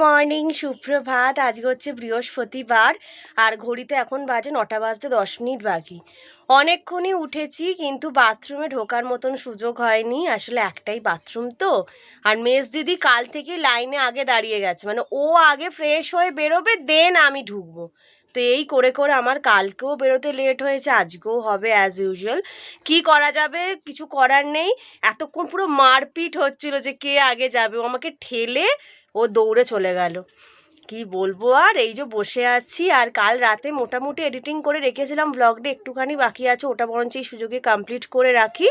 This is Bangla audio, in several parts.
মর্নিং, সুপ্রভাত। আজকে হচ্ছে বৃহস্পতিবার, আর ঘড়িতে এখন বাজে নটা বাজতে দশ মিনিট বাকি। অনেকক্ষণই উঠেছি, কিন্তু বাথরুমে ঢোকার মতন সুযোগ হয়নি। আসলে একটাই বাথরুম তো। আর মেস দিদি কাল থেকে লাইনে আগে দাঁড়িয়ে গেছে। মানে ও আগে ফ্রেশ হয়ে বেরোবে, দেন আমি ঢুকবো। তো এই করে করে আমার কালকেও বেরোতে লেট হয়েছে, আজকেও হবে অ্যাজ ইউজুয়াল কি করা যাবে? কিছু করার নেই। এতক্ষণ পুরো মারপিট হচ্ছিল যে কে আগে যাবে। ও আমাকে ঠেলে ও দৌড়ে চলে গেল। কি বলব আর? এই যে বসে আছি। আর কাল রাতে মোটামুটি এডিটিং করে রেখেছিলাম ব্লগটা একটুখানি বাকি আছে, ওটা বরঞ্চ এই সুযোগে কমপ্লিট করে রাখি।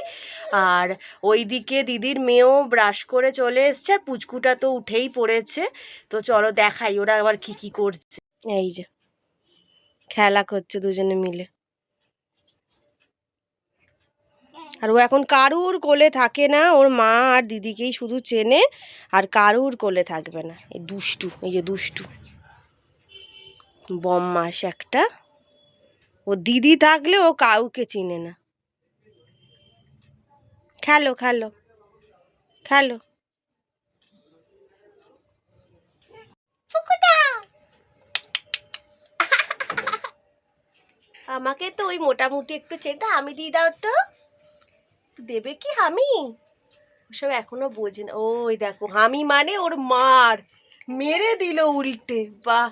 আর ওইদিকে দিদির মেয়েও ব্রাশ করে চলে এসছে, আর পুচকুটা তো উঠেই পড়েছে। তো চলো দেখাই ওরা আবার কি কি করছে। এই যে। খেলা করছে দুজনে মিলে। আর ও এখন কারুর কোলে থাকে না, ওর মা আর দিদিকেই শুধু চেনে, আর কারুর কোলে থাকবে না। এই দুষ্টু, এই যে দুষ্টু। বম্মাস একটা। ও দিদি থাকলে ও কাউকে চিনে না। খেলো খেলো খেলো। আমাকে তো ওই মোটামুটি একটু চেনটা আমি দিয়ে দাও তো। দেবে কি হামি? ওসব এখনও বোঝে না। ওই দেখো, হামি মানে ওর মার। মেরে দিল উল্টে। বাহ!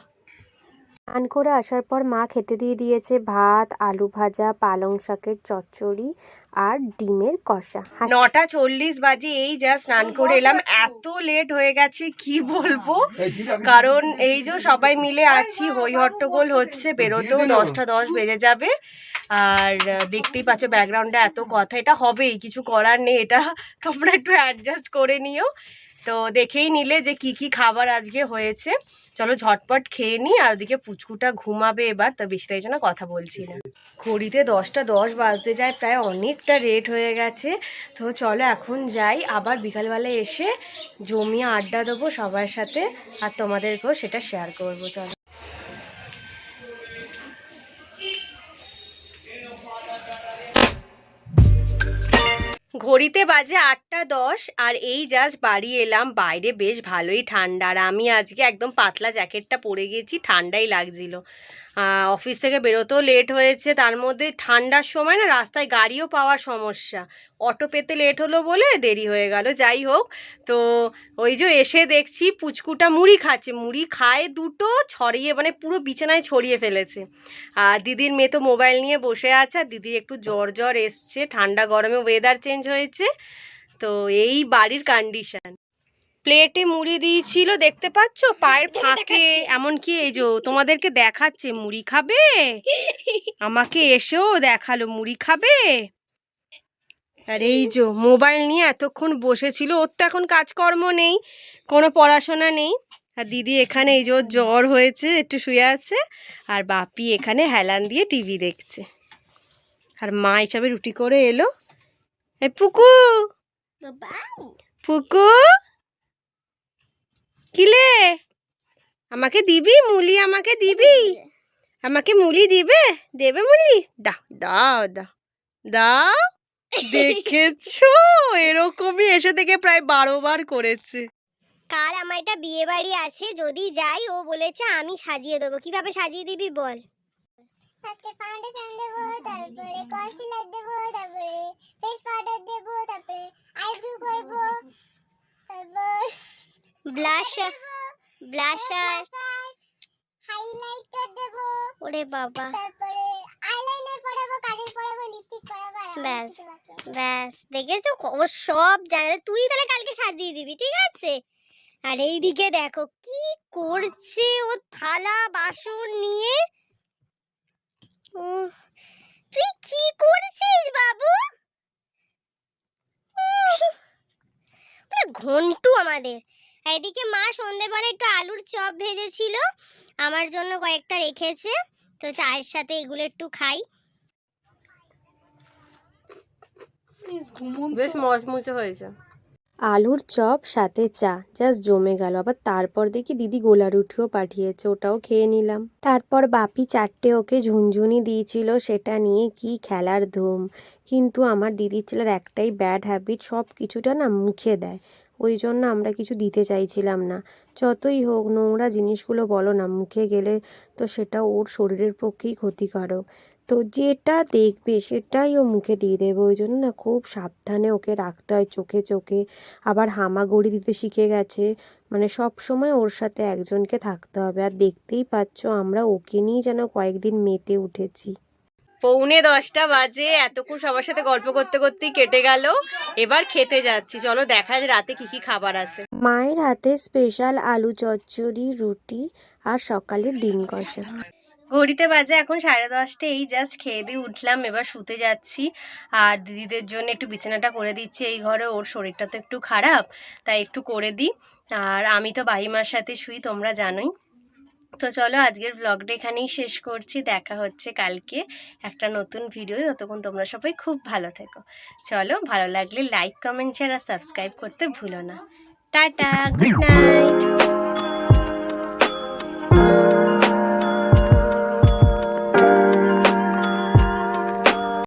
স্নান করে আসার পর মা খেতে দিয়ে দিয়েছে ভাত আলু ভাজা পালং শাকের চচ্চড়ি আর ডিমের কষা। নটা চল্লিশ বাজে এই যা স্নান করে এলাম। এত লেট হয়ে গেছে কি বলব? কারণ এই যে সবাই মিলে আছি হই হট্টগোল হচ্ছে বেরোতেও দশটা দশ বেজে যাবে। আর দেখতেই পাচ্ছ ব্যাকগ্রাউন্ডে এত কথা এটা হবেই কিছু করার নেই এটা তোমরা একটু অ্যাডজাস্ট করে নিও। তো দেখেই নিলে যে কি কি খাবার আজকে হয়েছে। চলো ঝটপট খেয়ে নিই, আর ওদিকে পুচকুটা ঘুমাবে এবার, তো বেশি তাই জন্য কথা বলছি না ঘড়িতে দশটা দশ বাজতে যায়, প্রায় অনেকটা রেট হয়ে গেছে। তো চলো এখন যাই, আবার বিকালবেলায় এসে জমিয়ে আড্ডা দেবো সবার সাথে, আর তোমাদেরকেও সেটা শেয়ার করব, চলো। ঘড়িতে বাজে আটটা দশ আর এই জাস্ট বাড়ি এলাম। বাইরে বেশ ভালোই ঠান্ডা। আর আমি আজকে একদম পাতলা জ্যাকেটটা পরে গেছি, ঠান্ডাই লাগছিল। অফিস থেকে বেরোতেও লেট হয়েছে। তার মধ্যে ঠান্ডার সময় না রাস্তায় গাড়িও পাওয়ার সমস্যা। অটো পেতে লেট হলো বলে দেরি হয়ে গেল যাই হোক। তো ওই যে এসে দেখছি পুচকুটা মুড়ি খাচ্ছে মুড়ি খায় দুটো ছড়িয়ে মানে পুরো বিছানায় ছড়িয়ে ফেলেছে। আর দিদির মেয়ে তো মোবাইল নিয়ে বসে আছে আর দিদির একটু জ্বর জ্বর এসছে ঠান্ডা গরমে ওয়েদার চেঞ্জ হয়েছে। তো এই বাড়ির কন্ডিশন প্লেটে মুড়ি দিয়েছিল দেখতে পাচ্ছ? পায়ের ফাঁকে এমনকি এই যে তোমাদেরকে দেখাচ্ছে মুড়ি খাবে? আমাকে এসেও দেখাল মুড়ি খাবে? আর এই যে মোবাইল নিয়ে এতক্ষণ বসেছিল ওর তো এখন কাজকর্ম নেই কোনো পড়াশোনা নেই। আর দিদি এখানে এই যে ওর জ্বর হয়েছে একটু শুয়ে আছে আর বাপি এখানে হেলান দিয়ে টিভি দেখছে। আর মা হিসাবে রুটি করে এলো। এ পুকু! পুকু! কিলে আমাকে দিবি মুলি? আমাকে দিবি? আমাকে মুলি দিবে? দেবে মুলি? দাও দাও দাও দাও। দেখেছ? এরকমই এসে থেকে প্রায় বারো বার করেছে। কাল আমার একটা বিয়ে বাড়ি আছে যদি যাই ও বলেছে আমি সাজিয়ে দেবো। কীভাবে সাজিয়ে দিবি বল? ফার্স্টে ফাউন্ডেশন দেবো তারপরে কনসিলার দেবো তারপরে ফেস পাউডার দেবো তারপরে আইব্রো করব তারপর ব্লাশার ব্লাশার হাইলাইটার দেবো। ওরে বাবা। তারপরে ব্যাস ব্যাস, দেখেছ? ও সব জানে। তুই তাহলে কালকে সাজিয়ে দিবি, ঠিক আছে? আর এইদিকে দেখো, কি করছে ও থালা, বাসন নিয়ে? তুই কি করছিস বাবু? ঘন্টু আমাদের। এদিকে মা সন্ধেবেলা একটু আলুর চপ ভেজেছিল, আমার জন্য কয়েকটা রেখেছে। তো চায়ের সাথে এগুলো একটু খাই। বেশ মচমুচে হয়েছে। আলুর চপ সাথে চা জাস্ট জমে গেল। আবার তারপর দেখি দিদি গোলা রুটিও পাঠিয়েছে ওটাও খেয়ে নিলাম। তারপর বাপি চারটে ওকে ঝুনঝুনি দিয়েছিল সেটা নিয়ে কি খেলার ধুম। কিন্তু আমার দিদির ছেলের একটাই ব্যাড হ্যাবিট সব কিছুটা না মুখে দেয়। ওই জন্য আমরা কিছু দিতে চাইছিলাম না। যতই হোক নোংরা জিনিসগুলো বলো না মুখে গেলে তো সেটা ওর শরীরের পক্ষেই ক্ষতিকারক। তো যেটা দেখবে সেটাই ও মুখে দিয়ে দেবে। ওই জন্য না খুব সাবধানে ওকে রাখতে হয় চোখে চোখে। আবার হামাগুড়ি দিতে শিখে গেছে। মানে সব সময় ওর সাথে একজনকে থাকতে হবে। আর দেখতেই পাচ্ছ আমরা ওকে নিয়েই যেন কয়েকদিন মেতে উঠেছি। পৌনে দশটা বাজে। এতক্ষণ সবার সাথে গল্প করতে করতেই কেটে গেল। এবার খেতে যাচ্ছি। চলো দেখা যায় রাতে কি কি খাবার আছে। মায়ের হাতে স্পেশাল আলু চচ্চড়ি রুটি আর সকালে ডিম কষা। ঘড়িতে বাজে এখন সাড়ে দশটা, এই জাস্ট খেয়ে দিয়ে উঠলাম, এবার শুতে যাচ্ছি। আর দিদিদের জন্য একটু বিছানাটা করে দিচ্ছি, এই ঘরে ওর শরীরটা তো একটু খারাপ, তাই একটু করে দিই। আর আমি তো বাহিমার সাথে শুই, তোমরা জানোই। তো চলো আজকের ব্লগটা এখানেই শেষ করছি, দেখা হচ্ছে কালকে একটা নতুন ভিডিও ততক্ষণ তোমরা সবাই খুব ভালো থেকো। চলো, ভালো লাগলে লাইক কমেন্ট শেয়ার আর সাবস্ক্রাইব করতে ভুলো না। Tata good night